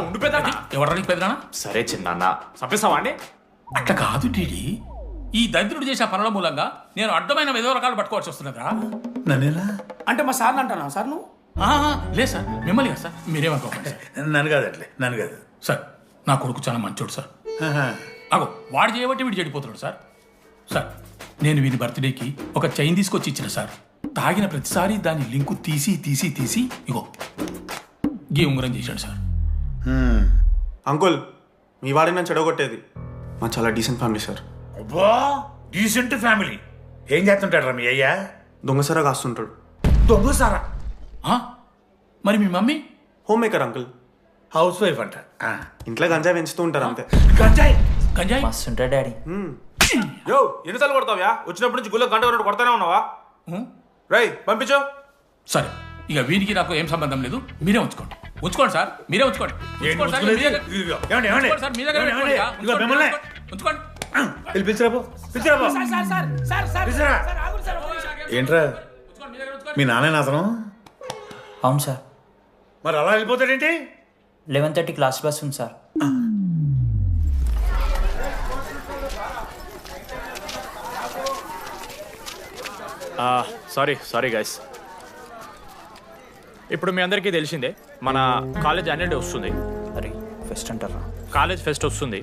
ఉండు పెద్దనా ఎవర్రా పెద్దనా సరే చిన్న చంపేస్తావా అండి అట్లా కాదు డీడీ ఈ దరిద్రుడు చేసిన పనుల మూలంగా నేను అడ్డమైన విధవ రకాలు పట్టుకోవాల్సి వస్తున్నదా నన్నేనా అంటే మా సార్ అంటానా సార్ నువ్వు లేదు సార్ మిమ్మల్ని కదా సార్ మీరేమనుకోకండి సార్ నన్ను అట్లే నన్ను కాదు సార్ నా కొడుకు చాలా మంచోడు సార్ అగో వాడు చేయబట్టి వీడు చెడిపోతున్నాడు సార్ సార్ నేను వీని బర్త్డేకి ఒక చైన్ తీసుకొచ్చి ఇచ్చిన సార్ తాగిన ప్రతిసారి దాని లింకు తీసి తీసి తీసి ఇగో గీ ఉంగరం చేశాడు సార్. అంకుల్ మీ వాడిని నన్ను చెడగొట్టేది. మా చాలా డీసెంట్ ఫ్యామిలీ సార్. అబ్బా డీసెంట్ ఫ్యామిలీ ఏం చేస్తుంటాడు రా మీ అయ్యా? దొంగసరా కాస్తుంటాడు. దొంగ సారా? ఆ? మరి మీ mummy? Home maker uncle. House wife అంట. ఆ. ఇంట్లో గంజాయి పెంచుతూ ఉంటారు అంతే. గంజాయి? గంజాయి? మస్తుంటా డాడీ. యో ఎన్నిసార్లు కొడతావ్యా? వచ్చినప్పటి నుంచి గుళ్ళో గంట కొడతానే ఉన్నావా? రై పంపించు. సరే ఇక వీరికి నాకు ఏం సంబంధం లేదు మీరే ఉంచుకోండి. ఉంచుకోండి సార్ మీరే ఉంచుకోండి. ఏంటి ఉంచుకోండి సార్, ఉంచుకునేది? మీ దగ్గర- ఇదిగో, ఏమండి, ఏమండి? ఉంచుకోండి సార్, మీ దగ్గర ఏమండి, పెట్టుకోండి, ఏమండి? ఇదిగో ఉంచుకోండి, మిమ్మల్ని. ఉంచుకోండి వెళ్ళి పిలిచిరాబో పిలిచిరాబో sir sir sir sir sir పిలిచిరా. Sir ఆగురు సార్ ఒక్క నిమిషం. ఏంట్రా? ఉంచుకోండి, మీ దగ్గర ఉంచుకోండి. మీ నాన్న అతను అవును సార్. మరి అలా వెళ్ళిపోతాడేంటి? లెవెన్ థర్టీకి లాస్ట్ బస్ ఉంది సార్. సారీ సారీ గైస్ ఇప్పుడు మీ అందరికీ తెలిసిందే మన కాలేజ్ యాన్యువల్ డే వస్తుంది. అరే ఫెస్ట్ అంటారా? కాలేజ్ ఫెస్ట్ వస్తుంది.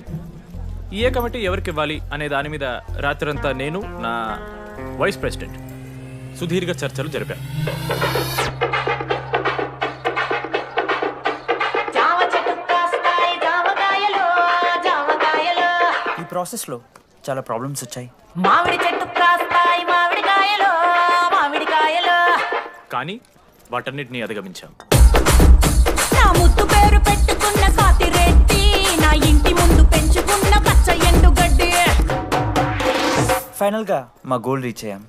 ఏ కమిటీ ఎవరికి ఇవ్వాలి అనే దాని మీద రాత్రంతా నేను నా వైస్ ప్రెసిడెంట్ సుదీర్ఘ చర్చలు జరిపాను. ఈ ప్రాసెస్లో చాలా ప్రాబ్లమ్స్ వచ్చాయి. మామిడి చెట్టు కానీ వాటన్నిటిని అధిగమించాం. నా ముద్దు పేరు పెట్టుకున్న కాతిరెట్టి నా ఇంటి ముందు పెంచుకున్న పచ్చ ఎండుగడ్డి. ఫైనల్గా మా గోల్ రీచ్ అయ్యాం.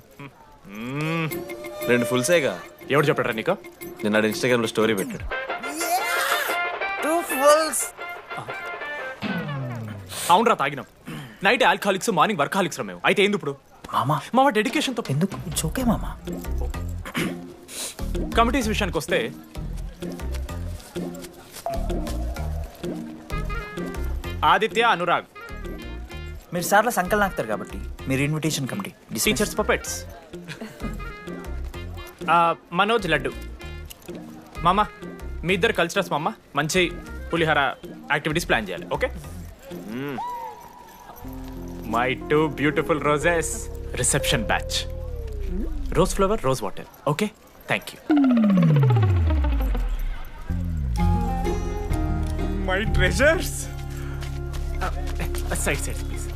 రెండు ఫుల్సేగా ఎవడు చెప్పారా నీకు? నిన్న ఇన్స్టాగ్రామ్లో స్టోరీ పెట్టాడు. అవునరా తాగినాం. నైట్ ఆల్కహాలిక్స్ మార్నింగ్ వర్కాలిక్స్ రా మేము. అయితే ఏంది ఇప్పుడు? మామా? మా డెడికేషన్తో ఎందుకు? ఇట్స్ ఓకే మామా. కమిటీస్ విషయానికి వస్తే ఆదిత్య అనురాగ్. మీరు సార్ల సంకల్ నాకుతారు కాబట్టి మీరు invitation committee teachers puppets Manoj Laddu. మామ మీ ఇద్దరు కల్చరల్స్ మామ మంచి పులిహార యాక్టివిటీస్ ప్లాన్ చేయాలి okay? My two beautiful roses reception batch rose flower rose water okay? Thank you my treasurers side side please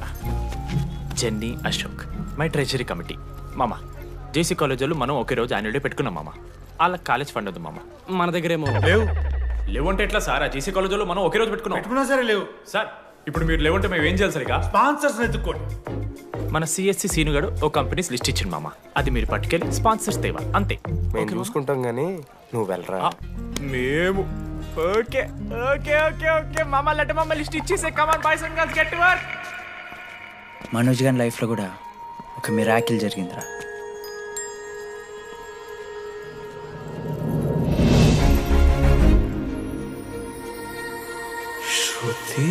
Jenny Ashok my treasury committee మామ JC college వాళ్ళు మనం ఒకే రోజు యాన్యువల్ డే పెట్టుకున్నాం మామ. వాళ్ళకి కాలేజ్ ఫండ్ ఉంది మామ. మన దగ్గర ఏమో లేవు. లేవంటే ఎట్లా సార్? ఆ జేసీ కాలేజ్ వాళ్ళు మనం ఒకే రోజు పెట్టుకున్నాం. పెట్టుకున్నా సరే లేవు. సార్ ఇప్పుడు మీరు లేవంటే మేము ఏం చేయాలి సరిగా? స్పాన్సర్స్ ఎత్తుక్కోండి మన సిఎస్సి సీనుగాడు ఓ కంపెనీస్ లిస్ట్ ఇచ్చింది మామ. అది మీరు పట్టుకెళ్ళి స్పాన్సర్స్ తేవా అంతే. మేము చూసుకుంటాం గానీ నువ్వు వెళ్ళరా. మేము. Okay okay okay okay. మామ లెట్ మామ లిస్ట్ ఇచ్చేసే. Come on boys and girls get to work Manoj గారి లైఫ్లో కూడా ఒక మిరాకిల్ జరిగిందిరా. రే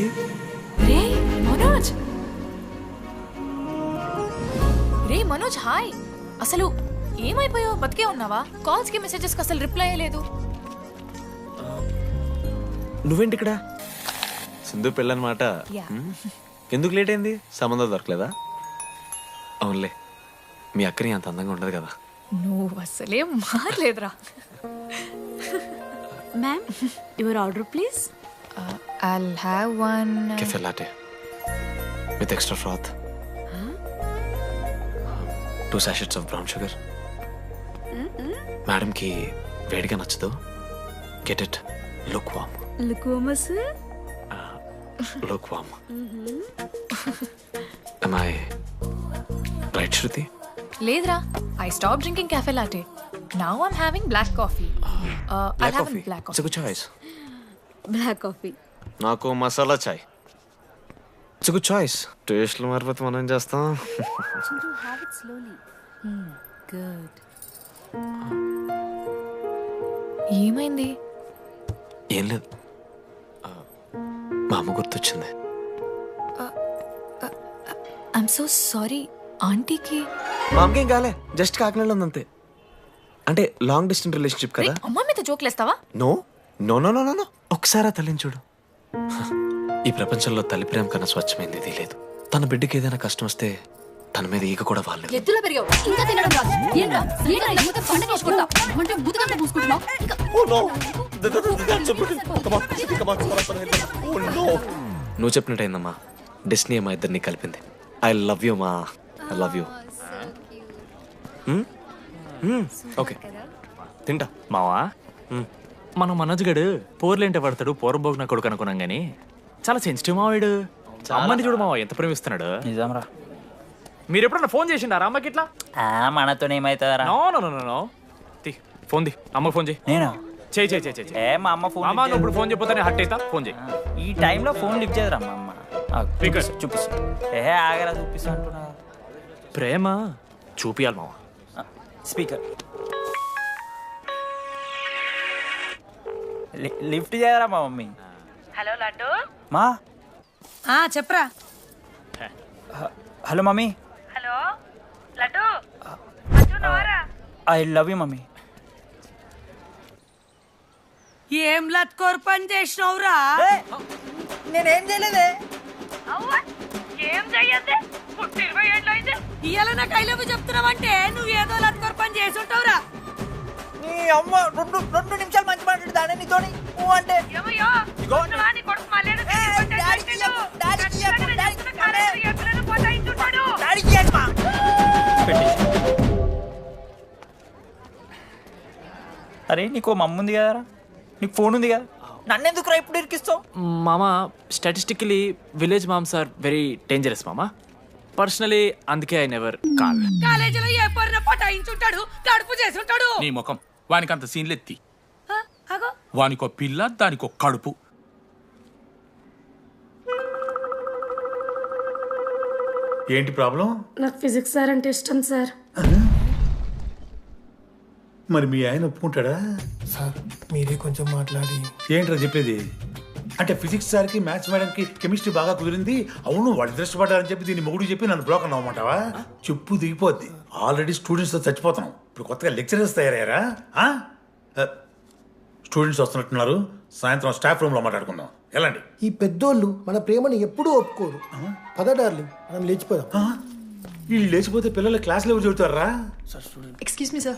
మనోజ్ హాయ్. అసలు ఏమైపోయావు బతికే ఉన్నావా? కాల్స్కి మెసేజెస్కి అసలు రిప్లై లేదు నువ్వేంటి ఇక్కడ సింధు పెళ్ళనమాట యా. ఎందుకు లేట్ అయింది? సంబంధం దొరకలేదా? అవునులే మీ అక్కని అంత అందంగా ఉండదు కదా. నువ్వు అసలే మారలేదురా. Ma'am your order please I'll have one cafe latte with extra froth two sachets of brown sugar. మేడంకి వేడిగా నచ్చదు. Get it. Look warm. లుకోమస్ look warm. I right Shruti లేదురా. I stop drinking cafe latte now I'm having black coffee I black have coffee black choice black coffee నాకు masala chai it's good choice టేస్ట్లు మారిపోతే మనం ఏం చేస్తాం have it slowly good ఏమైంది? ఏం లేదు. మా అమ్మ గుర్తొచ్చింది. ఐఎమ్ సో సారీ ఆంటీకి? మా అమ్మకేం కాలే. జస్ట్ కాకినాడలో ఉంది అంతే అంటే లాంగ్ డిస్టెన్స్ రిలేషన్షిప్ కదా. అమ్మ మీద జోకులేస్తావా no no no no no no ఒకసారి తల్లిని చూడు. ఈ ప్రపంచంలో తల్లి ప్రేమ కన్నా స్వచ్ఛమైంది ఇది లేదు. తన బిడ్డకి ఏదైనా కష్టం వస్తే తన మీద ఈగ కూడా వాళ్ళలేదు ఎత్తులో పెరిగావు. ఇంకా తినడం రాదు. ఏంట్రా? ఏంట్రా? లేకపోతే పండగ వేసుకుంటా అంటే బుద్ధగా పూసుకుంటున్నావు? ఇంకా. నువ్వు చెప్పినట్టయిందమ్మా. డెస్నీ మా ఇద్దరిని కలిపింది. ఐ లవ్ యూ మా. ఐ లవ్ యూ ఓకే తింటా. మావా? మనం మనోజ్ గడు పోర్లేంటే పడతాడు పోరబోగు నా కొడుకు అనుకున్నాం గానీ. చాలా సెన్సిటివ్ మావాడు అమ్మని చూడు మావా ఎంత ప్రేమిస్తున్నాడు. నిజంరా. మీరు ఎప్పుడన్నా ఫోన్ చేసిండారా అమ్మకి ఇట్లా? మనతో ఏమైతుందరా. నో నో నో నో తీ ఫోన్ ది అమ్మకి ఫోన్ చేయి. నేను? చేయి చేయి చేయి చేయి ఏ మా అమ్మ ఫోన్ అమ్మ నువ్వు ఇప్పుడు ఫోన్ చెప్పితే హట్ అవుతా ఫోన్ చేయి. ఈ టైంలో ఫోన్ లిఫ్ట్ చేయదురా మా అమ్మ. Speaker. చూపిస్తా, చూపిస్తా. ఏ ఆగరా చూపిస్తా అంటున్నా. ప్రేమ చూపియాలి మావా. స్పీకర్. లిఫ్ట్ చేయరా మా మమ్మీ? హలో లడ్డు. మా? ఆ చెప్పరా. Hello mummy. Hello Laddu. I love you mummy. ఏం లత్కోర్ పని చేసినవురా? నేనేం చేయలేదే. ఏం చెయ్యద్దే? పుట్టి ఇరవై ఏళ్ళు అయింది. ఇయ్యాల నాకు ఐ లవ్ చెప్తున్నావంటే నువ్వు ఏదో లత్కోర్ పని చేసి ఉంటావురా నీ అమ్మ రెండు రెండు నిమిషాలు మంచి మాట్లాడుతానే నీతోని. నువ్వు అంటే. ఏమయ్యో? అరే నీకు మమ్మ ఉంది కదరా? నీకు ఫోన్ ఉంది కదా? నన్ను ఎందుకు ఇప్పుడు ఇరికిస్తావు? మామ statistically village moms are very dangerous మామ. పర్సనలీ అందుకే ఐ నెవర్ కాల్ కాలేజీలో ఏ పొరిన పటాయించుంటాడు కడుపు చేసి ఉంటాడు నీ ముఖం వానికి అంత సీన్లెత్తి అగో వానికో పిల్ల దానికో కడుపు. ఏంటి ప్రాబ్లం? నాకు ఫిజిక్స్ సార్ అంటే ఇష్టం సార్. మరి మీ ఆయన ఒప్పుకుంటాడా? సార్ మీరే కొంచెం మాట్లాడి. ఏంట్రా చెప్పేది? అంటే ఫిజిక్స్ సార్కి మ్యాథ్స్ మేడంకి కెమిస్ట్రీ బాగా కుదిరింది. అవును వాళ్ళు ఇష్టపడ్డారని చెప్పి దీన్ని మొగుడు చెప్పి నన్ను బ్రోకన్ అవ్వమంటావా చెప్పు దిగిపోద్ది. ఆల్రెడీ స్టూడెంట్స్తో చచ్చిపోతున్నాం. ఇప్పుడు కొత్తగా లెక్చరర్స్ తయారయ్యారా? స్టూడెంట్స్ వస్తున్నట్టున్నారు. సాయంత్రం స్టాఫ్ రూమ్లో మాట్లాడుకుందాం. వెళ్ళండి ఈ పెద్దోళ్ళు మన ప్రేమని ఎప్పుడూ ఒప్పుకోరు. పద డార్లింగ్ మనం లేచిపోదాం. ఆ? వీళ్ళు లేచిపోతే పిల్లలు క్లాస్లో ఎవరు చెబుతారా ఎక్స్క్యూజ్ మీ సార్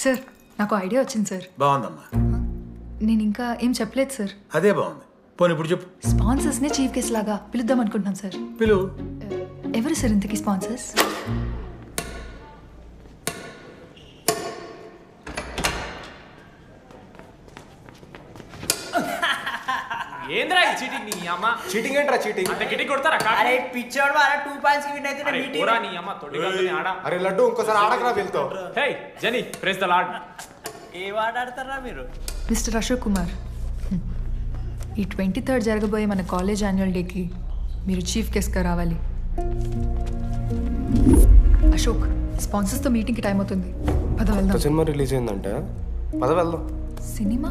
సార్ నాకు ఐడియా వచ్చింది సార్ బాగుందమ్మా. నేను ఇంకా ఏం చెప్పలేదు సార్ అదే బాగుంది. పోనీ ఇప్పుడు చెప్పు. స్పాన్సర్స్నే చీఫ్ గెస్ట్ లాగా పిలుద్దాం అనుకుంటున్నాం సార్ పిలువు ఎవరు సార్ ఇంతకీ స్పాన్సర్స్ ఏంద్రా చీటింగ్ నీ అమ్మ? చీటింగ్ ఏంట్రా చీటింగ్ అంత గిటి కొడతారా కాకి? అరే పిచ్చోడు వారా టూ పాయింట్స్కి విన్ అయితే అరే, పోరా నీ అమ్మ తొడి కాకుని ఆడ. అరే లడ్డు ఇంకోసారి ఆడకరా వెళ్తావు hey Jani press the lord ఏ వాడాడతారా మీరు? మిస్టర్ అశోక్ కుమార్. ఈ ట్వంటీ థర్డ్ జరగబోయే మన కాలేజ్ యాన్యువల్ డేకి మీరు చీఫ్ గెస్ట్గా రావాలి. అశోక్ స్పాన్సర్స్తో మీటింగ్కి టైం అవుతుంది. పద వెళ్దాం. సినిమా రిలీజ్ అయిందంట. పద వెళ్దాం. సినిమా?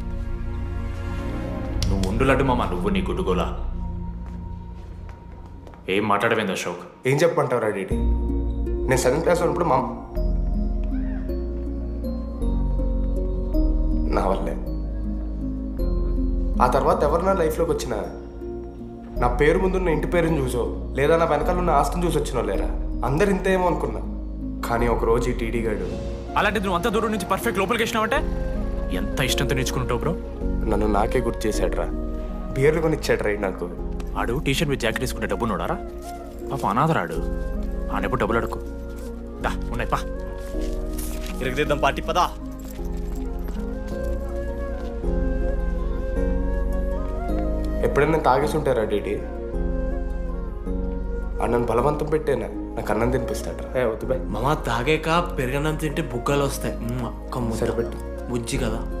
నువ్వు ఉండు లడ్డు మామ నువ్వు నీ గుడ్డుగోలా ఏం మాట్లాడమైంది అశోక్? ఏం చెప్పమంటావు రెడీ నేను సెవెంత్ క్లాస్ ఉన్నప్పుడు మా నా వల్లే. ఆ తర్వాత ఎవరు నా లైఫ్లోకి వచ్చినా నా పేరు ముందున్న ఇంటి పేరుని చూసో లేదా నా వెనకాల ఉన్న ఆస్తిని చూసి వచ్చినో లేరా? అందరు ఇంతేమో అనుకున్నా. కానీ ఒక రోజు ఈ టీడీ గాడు అలాంటిది నువ్వు అంత దూరం నుంచి పర్ఫెక్ట్ లోపలికి వేసినావంటే ఎంత ఇష్టంతో నేర్చుకుంటావు బ్రో? నన్ను నాకే గుర్తు చేశాడ్రా. బియర్లు కొని ఇచ్చాడ్రా నాకు. ఆడు టీ షర్ట్ మీద జాకెట్ తీసుకుంటే డబ్బు నోడారా పాప అనాథరాడు. ఆడెప్పుడు డబ్బులు అడుకు దా ఉన్నాయి పా. ఇరగదిద్దాం పార్టీ పదా. ఎప్పుడైనా తాగేసి ఉంటారా డీడీ? అన్నను బలవంతం పెట్టేనా? నాకు అన్నం తినిపిస్తాడ్రా. ఏ వద్దు బాయ్. మామ తాగాక పెరగన్నం తింటే బుగ్గలు వస్తాయి. సరిపెట్టు. బుజ్జి కదా.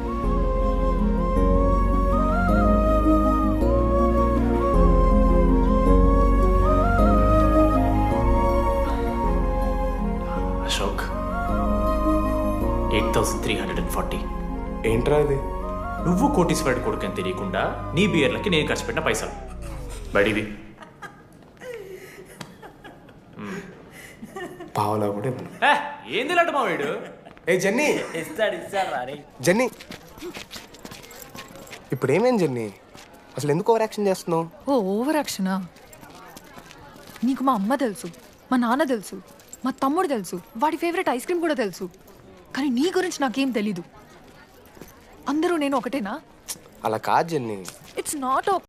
Thousand three hundred and forty ఏంట్రా ఇది? నువ్వు కోటీశ్వరుడు కొడుకు అని తెలియకుండా నీ బియర్లకి నేను ఖర్చు పెట్టిన పైసలు. బడివి. పావలా కూడా ఏంది లాంటి మా వీడు ఏ జెన్నీ. ఇస్తాడు ఇస్తాడు జెన్నీ. ఇప్పుడు ఏమేం జెన్నీ? అసలు ఎందుకు ఓవర్ యాక్షన్ చేస్తున్నావు? ఓ ఓవర్ యాక్షనా? నీకు మా అమ్మ తెలుసు మా నాన్న తెలుసు మా తమ్ముడు తెలుసు వాడి ఫేవరెట్ ఐస్ క్రీమ్ కూడా తెలుసు. కానీ నీ గురించి నాకేం తెలీదు. అందరూ నేను ఒకటేనా? అలా కాదు జెన్నీ. It's not